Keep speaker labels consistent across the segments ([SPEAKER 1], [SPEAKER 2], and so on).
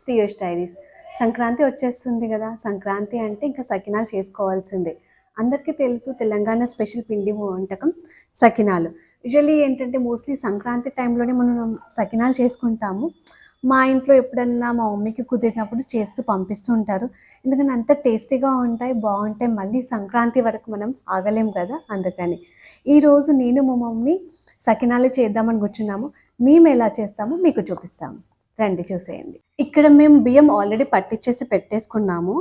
[SPEAKER 1] శ్రీయోష్ diaries Sankranti వచ్చేస్తుంది కదా సంక్రాంతి అంటే ఇంకా సకినాలు చేసుకోవాల్సిందే. అందరికీ తెలుసు తెలంగాణ స్పెషల్ పిండి వంటకం సకినాలు. యూజువల్లీ ఏంటంటే మోస్ట్లీ సంక్రాంతి టైంలోనే మనం సకినాలు చేసుకుంటాము. మా ఇంట్లో ఎప్పుడన్నా మా మమ్మీకి కుదిరినప్పుడు చేస్తూ పంపిస్తూ ఉంటారు. ఎందుకంటే అంత టేస్టీగా ఉంటాయి బాగుంటాయి. మళ్ళీ సంక్రాంతి వరకు మనం ఆగలేం కదా అందుకని. ఈరోజు నేను మా మమ్మీ సకినాలు చేద్దామని కూర్చున్నాము. మేము ఎలా చేస్తామో మీకు చూపిస్తాము. రండి చూసేయండి. ఇక్కడ మేము బియ్యం ఆల్రెడీ పట్టించేసి పెట్టేసుకున్నాము.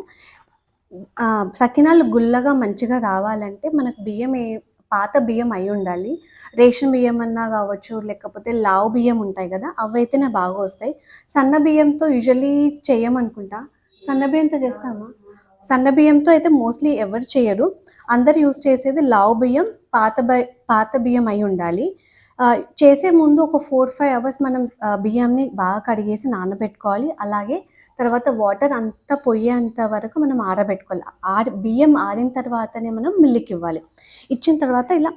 [SPEAKER 1] సకినాలు గుల్లగా మంచిగా రావాలంటే మనకు బియ్యం ఏ పాత బియ్యం అయి ఉండాలి. రేషన్ బియ్యం అన్నా కావచ్చు లేకపోతే లావు బియ్యం ఉంటాయి కదా అవైతేనే బాగా వస్తాయి. సన్న బియ్యంతో యూజువల్లీ చేయమనుకుంటా. సన్న బియ్యంతో చేస్తామా? సన్న బియ్యంతో అయితే మోస్ట్లీ ఎవరు చేయరు. అందరు యూస్ చేసేది లావు బియ్యం పాత బి పాత బియ్యం అయి ఉండాలి. చేసే ముందు ఒక ఫోర్ ఫైవ్ అవర్స్ మనం బియ్యంని బాగా కడిగేసి నానబెట్టుకోవాలి. అలాగే తర్వాత వాటర్ అంతా పోయేంత వరకు మనం ఆరబెట్టుకోవాలి. ఆరి బియ్యం ఆరిన తర్వాతనే మనం మిల్లుకి ఇవ్వాలి. ఇచ్చిన తర్వాత ఇలా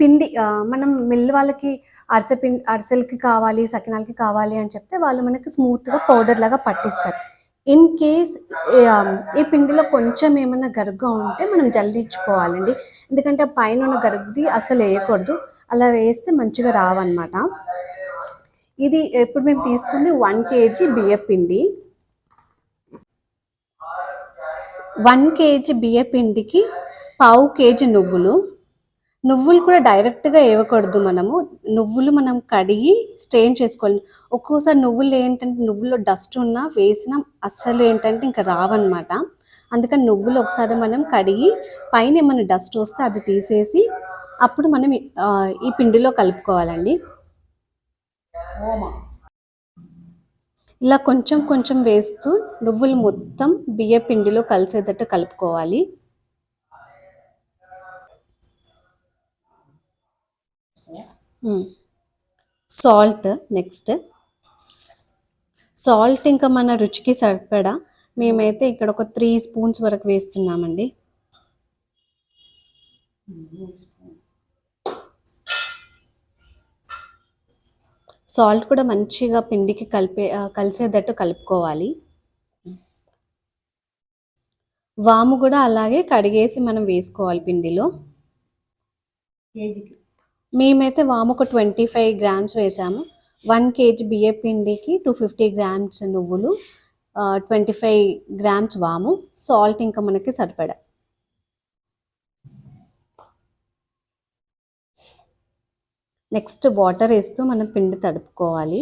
[SPEAKER 1] పిండి మనం మిల్లు వాళ్ళకి అరిసె పిండి అరిసెలకి కావాలి సకినాలకి కావాలి అని చెప్తే వాళ్ళు మనకి స్మూత్గా పౌడర్ లాగా పట్టిస్తారు. ఇన్ కేస్ um, ఈ పిండిలో కొంచెం ఏమైనా గరుగ్గా ఉంటే మనం జల్లించుకోవాలండి. ఎందుకంటే ఆ పైన ఉన్న గరుగుది అసలు వేయకూడదు. అలా వేస్తే మంచిగా రావన్నమాట. ఇది ఇప్పుడు మేము తీసుకుంది వన్ కేజీ బియ్య పిండి వన్ కేజీ బియ్య పిండికి పావు కేజీ నువ్వులు. నువ్వులు కూడా డైరెక్ట్గా వేయకూడదు మనము. నువ్వులు మనం కడిగి స్ట్రెయిన్ చేసుకోవాలి. ఒక్కోసారి నువ్వులు ఏంటంటే నువ్వులో డస్ట్ ఉన్నా వేసిన అస్సలు ఏంటంటే ఇంకా రావన్నమాట. అందుకని నువ్వులు ఒకసారి మనం కడిగి పైన ఏమైనా డస్ట్ వస్తే అది తీసేసి అప్పుడు మనం ఈ- ఈ పిండిలో కలుపుకోవాలండి. ఇలా కొంచెం కొంచెం వేస్తూ నువ్వులు మొత్తం బియ్య పిండిలో కలిసేటట్టు కలుపుకోవాలి. సాల్ట్ నెక్స్ట్ సాల్ట్ ఇంకా మన రుచికి సరిపడా మేమైతే ఇక్కడ ఒక త్రీ స్పూన్స్ వరకు వేస్తున్నామండి. సాల్ట్ కూడా మంచిగా పిండికి కలిపే కలిసేటట్టు కలుపుకోవాలి. వాము కూడా అలాగే కడిగేసి మనం వేసుకోవాలి పిండిలో.
[SPEAKER 2] కేజీకి
[SPEAKER 1] మేమైతే వాము ఒక ట్వంటీ ఫైవ్ గ్రామ్స్ వేసాము. వన్ కేజీ బియ్య పిండికి టూ ఫిఫ్టీ గ్రామ్స్ నువ్వులు ట్వంటీ ఫైవ్ గ్రామ్స్ వాము. సాల్ట్ ఇంకా మనకి సరిపడా. నెక్స్ట్ వాటర్ వేస్తూ మనం పిండి తడుపుకోవాలి.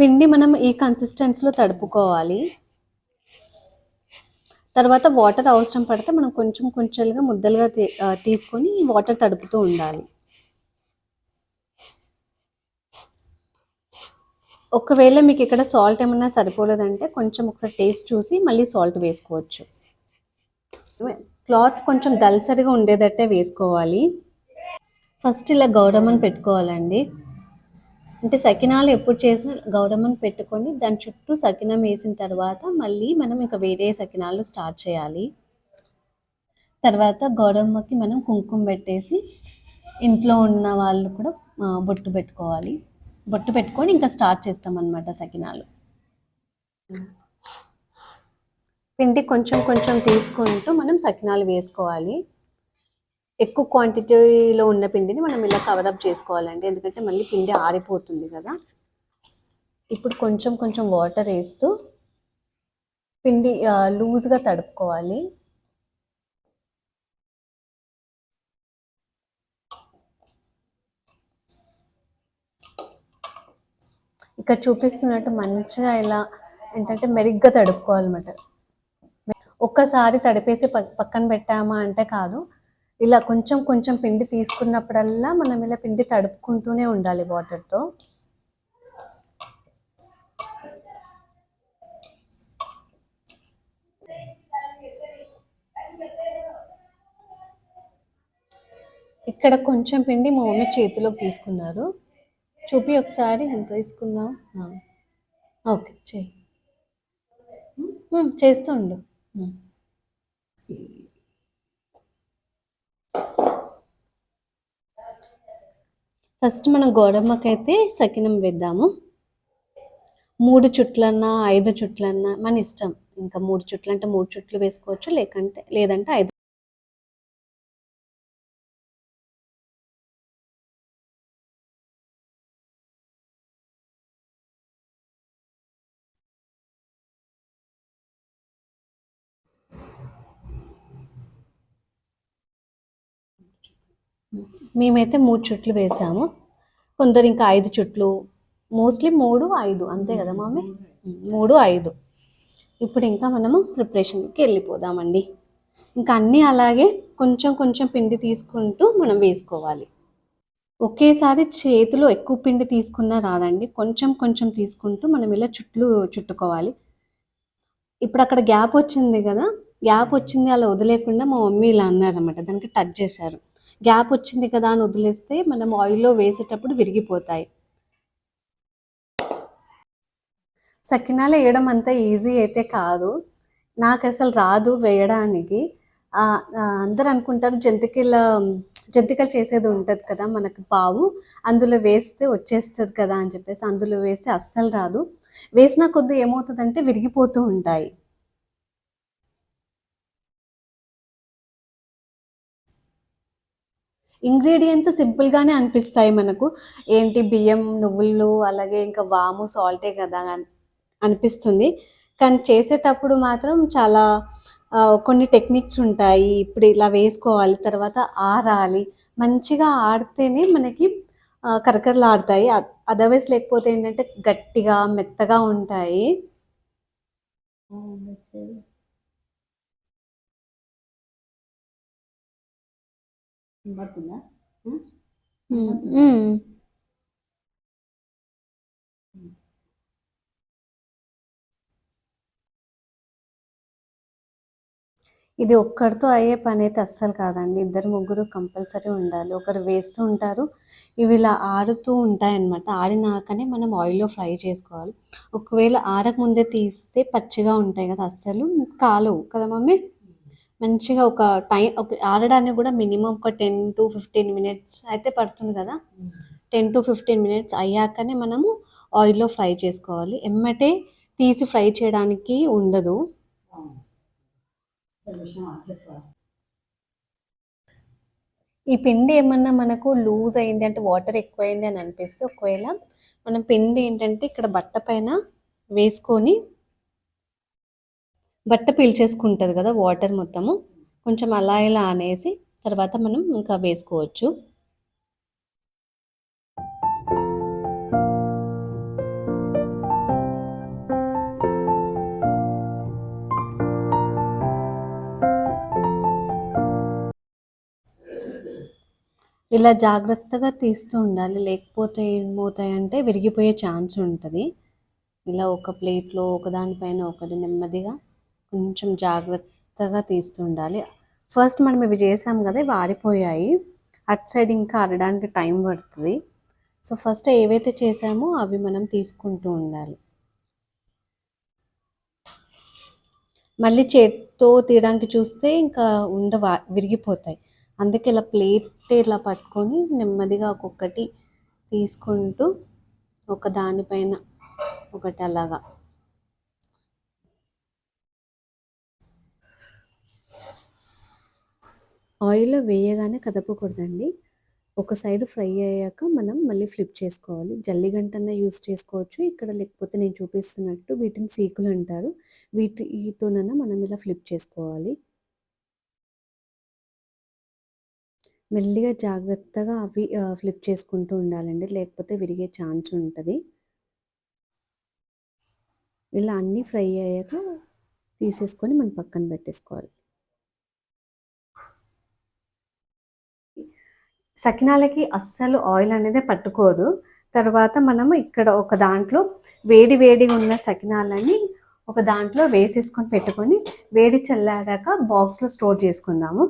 [SPEAKER 1] పిండి మనం ఈ కన్సిస్టెన్సీలో తడుపుకోవాలి. తర్వాత వాటర్ అవసరం పడితే మనం కొంచెం కొంచెంగా ముద్దలుగా తీసుకొని వాటర్ తడుపుతూ ఉండాలి. ఒకవేళ మీకు ఇక్కడ సాల్ట్ ఏమన్నా సరిపోలేదంటే కొంచెం ఒకసారి టేస్ట్ చూసి మళ్ళీ సాల్ట్ వేసుకోవచ్చు. క్లాత్ కొంచెం దల్సరిగా ఉండేటట్టే వేసుకోవాలి. ఫస్ట్ ఇలా గౌరమ్మని పెట్టుకోవాలండి. అంటే సకినాలు ఎప్పుడు చేసినా గౌరమ్మని పెట్టుకొని దాని చుట్టూ సకినం వేసిన తర్వాత మళ్ళీ మనం ఇంకా వేరే సకినాలు స్టార్ట్ చేయాలి. తర్వాత గౌరమ్మకి మనం కుంకుమ పెట్టేసి ఇంట్లో ఉన్న వాళ్ళు కూడా బొట్టు పెట్టుకోవాలి. బొట్టు పెట్టుకొని ఇంకా స్టార్ట్ చేస్తామన్నమాట సకినాలు. పిండి కొంచెం కొంచెం తీసుకుంటూ మనం సకినాలు వేసుకోవాలి. ఎక్కువ క్వాంటిటీలో ఉన్న పిండిని మనం ఇలా కవరప్ చేసుకోవాలండి. ఎందుకంటే మళ్ళీ పిండి ఆరిపోతుంది కదా. ఇప్పుడు కొంచెం కొంచెం వాటర్ వేస్తూ పిండి లూజ్గా తడుపుకోవాలి. ఇక్కడ చూపిస్తున్నట్టు మంచిగా ఇలా ఏంటంటే మెరుగ్గా తడుపుకోవాలన్నమాట. ఒక్కసారి తడిపేసి పక్కన పెట్టామా అంటే కాదు. ఇలా కొంచెం కొంచెం పిండి తీసుకున్నప్పుడల్లా మనం ఇలా పిండి తడుపుకుంటూనే ఉండాలి వాటర్తో ఇక్కడ కొంచెం పిండి మా మమ్మీ చేతిలోకి తీసుకున్నారు. చూపి ఒకసారి ఎంత తీసుకున్నావు? ఓకే చేయి ఉమ్, చేస్తూ ఉండు. ఫస్ట్ మనం గోడమ్మకైతే సకినం వేద్దాము. మూడు చుట్లన్నా ఐదు చుట్లన్నా మన ఇష్టం. ఇంకా మూడు చుట్లు అంటే మూడు చుట్లు వేసుకోవచ్చు లేకంటే లేదంటే ఐదు మేమైతే మూడు చుట్లు వేసాము. కొందరు ఇంకా ఐదు చుట్లు మోస్ట్లీ మూడు ఐదు అంతే కదా మామీ? మూడు ఐదు. ఇప్పుడు ఇంకా మనము ప్రిపరేషన్కి వెళ్ళిపోదామండి. ఇంకా అన్నీ అలాగే కొంచెం కొంచెం పిండి తీసుకుంటూ మనం వేసుకోవాలి. ఒకేసారి చేతిలో ఎక్కువ పిండి తీసుకున్నా రాదండి. కొంచెం కొంచెం తీసుకుంటూ మనం ఇలా చుట్లు చుట్టుకోవాలి. ఇప్పుడు అక్కడ గ్యాప్ వచ్చింది కదా గ్యాప్ వచ్చింది అలా వదిలేకుండా మా మమ్మీ ఇలా అన్నారన్నమాట. దానికి టచ్ చేశారు. గ్యాప్ వచ్చింది కదా అని వదిలేస్తే మనం ఆయిల్లో వేసేటప్పుడు విరిగిపోతాయి. సకినాలు వేయడం అంత ఈజీ అయితే కాదు. నాకు అసలు రాదు వేయడానికి. అందరు అనుకుంటారు జంతికల జంతికలు చేసేది ఉంటుంది కదా మనకు పావు అందులో వేస్తే వచ్చేస్తుంది కదా అని చెప్పేసి అందులో వేస్తే అస్సలు రాదు. వేసిన కొద్దీ ఏమవుతుందంటే విరిగిపోతూ ఉంటాయి. ఇంగ్రీడియంట్స్ సింపుల్గానే అనిపిస్తాయి మనకు. ఏంటి బియ్యం నువ్వులు అలాగే ఇంకా వాము సాల్టే కదా అనిపిస్తుంది. కానీ చేసేటప్పుడు మాత్రం చాలా కొన్ని టెక్నిక్స్ ఉంటాయి. ఇప్పుడు ఇలా వేసుకోవాలి తర్వాత ఆరాలి. మంచిగా ఆడితేనే మనకి కరకరలాడతాయి అదర్వైజ్ లేకపోతే ఏంటంటే గట్టిగా మెత్తగా ఉంటాయి. మ్మ్. ఇది ఒక్కరితో అయ్యే పని అయితే అస్సలు కాదండి. ఇద్దరు ముగ్గురు కంపల్సరీ ఉండాలి. ఒకరు వేస్తూ ఉంటారు. ఇవి ఇలా ఆడుతూ ఉంటాయి అన్నమాట ఆడినాకనే మనం ఆయిల్లో ఫ్రై చేసుకోవాలి. ఒకవేళ ఆడక ముందే తీస్తే పచ్చిగా ఉంటాయి కదా అస్సలు కాలవు కదా మమ్మీ? మంచిగా ఒక టైం ఒక ఆడడానికి కూడా మినిమం ఒక టెన్ టు ఫిఫ్టీన్ మినిట్స్ అయితే పడుతుంది కదా. టెన్ టు ఫిఫ్టీన్ మినిట్స్ అయ్యాకనే మనము ఆయిల్లో ఫ్రై చేసుకోవాలి. ఎమ్మటే తీసి ఫ్రై చేయడానికి ఉండదు. ఈ పిండి ఏమన్నా మనకు లూజ్ అయింది అంటే వాటర్ ఎక్కువైంది అని అనిపిస్తే ఒకవేళ మనం పిండి ఏంటంటే ఇక్కడ బట్ట పైన వేసుకొని బట్ట పీల్చేసుకుంటుంది కదా వాటర్ మొత్తము. కొంచెం అలా ఇలా అనేసి తర్వాత మనం ఇంకా వేసుకోవచ్చు. ఇలా జాగ్రత్తగా తీస్తూ ఉండాలి. లేకపోతే ఏమవుతాయంటే విరిగిపోయే ఛాన్స్ ఉంటుంది. ఇలా ఒక ప్లేట్లో ఒకదానిపైన ఒకటి నెమ్మదిగా కొంచెం జాగ్రత్తగా తీస్తుండాలి. ఫస్ట్ మనం ఇవి చేసాం కదా ఇవి ఆరిపోయాయి. అటు సైడ్ ఇంకా అరడానికి టైం పడుతుంది. సో ఫస్ట్ ఏవైతే చేసామో అవి మనం తీసుకుంటూ ఉండాలి. మళ్ళీ చేత్తో తీయడానికి చూస్తే ఇంకా ఉండ వా- విరిగిపోతాయి. అందుకే ఇలా ప్లేట్ ఇలా పట్టుకొని నెమ్మదిగా ఒక్కొక్కటి తీసుకుంటూ ఒక దానిపైన ఒకటి అలాగా ఆయిల్లో వేయగానే కదపకూడదండి. ఒక సైడ్ ఫ్రై అయ్యాక మనం మళ్ళీ ఫ్లిప్ చేసుకోవాలి. జల్లిగంటన్న యూస్ చేసుకోవచ్చు. ఇక్కడ లేకపోతే నేను చూపిస్తున్నట్టు వీటిని సీకులు అంటారు. వీటితోనన్నా మనం ఇలా ఫ్లిప్ చేసుకోవాలి. మెల్లిగా జాగ్రత్తగా అవి ఫ్లిప్ చేసుకుంటూ ఉండాలండి. లేకపోతే విరిగే ఛాన్స్ ఉంటుంది. ఇలా అన్నీ ఫ్రై అయ్యాక తీసేసుకొని మనం పక్కన పెట్టేసుకోవాలి. సకినాలకి అస్సలు ఆయిల్ అనేది పట్టుకోదు. తర్వాత మనము ఇక్కడ ఒక దాంట్లో వేడి వేడిగా ఉన్న సకినాలని ఒక దాంట్లో వేసేసుకొని పెట్టుకొని వేడి చల్లాడాక బాక్స్లో స్టోర్ చేసుకుందాము.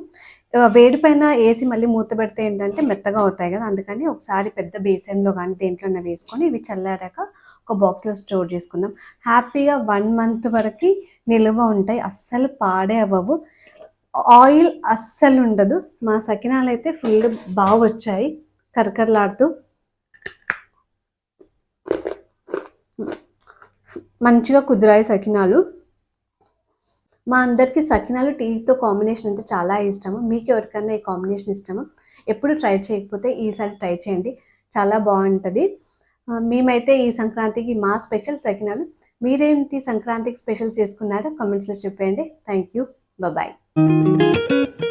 [SPEAKER 1] వేడి పైన వేసి మళ్ళీ మూత పెడితే ఏంటంటే మెత్తగా అవుతాయి కదా అందుకని ఒకసారి పెద్ద బేసన్లో కానీ దేంట్లోనే వేసుకొని ఇవి చల్లాడాక ఒక బాక్స్లో స్టోర్ చేసుకుందాం. హ్యాపీగా వన్ మంత్ వరకు నిల్వ ఉంటాయి. అస్సలు పాడే అవ్వవు ఆయిల్ అస్సలు ఉండదు మా సకినాలు అయితే ఫుల్ బాగా వచ్చాయి కరకరలాడుతూ. మంచిగా కుదిరాయి సకినాలు. మా అందరికీ సకినాలు టీతో కాంబినేషన్ అంటే చాలా ఇష్టము. మీకు ఎవరికైనా ఈ కాంబినేషన్ ఇష్టము? ఎప్పుడు ట్రై చేయకపోతే ఈసారి ట్రై చేయండి. చాలా బాగుంటుంది. మేమైతే ఈ సంక్రాంతికి మా స్పెషల్ సకినాలు. మీరేంటి సంక్రాంతికి స్పెషల్ చేసుకున్నారో కామెంట్స్లో చెప్పేయండి. Thank you. Bye Thank you.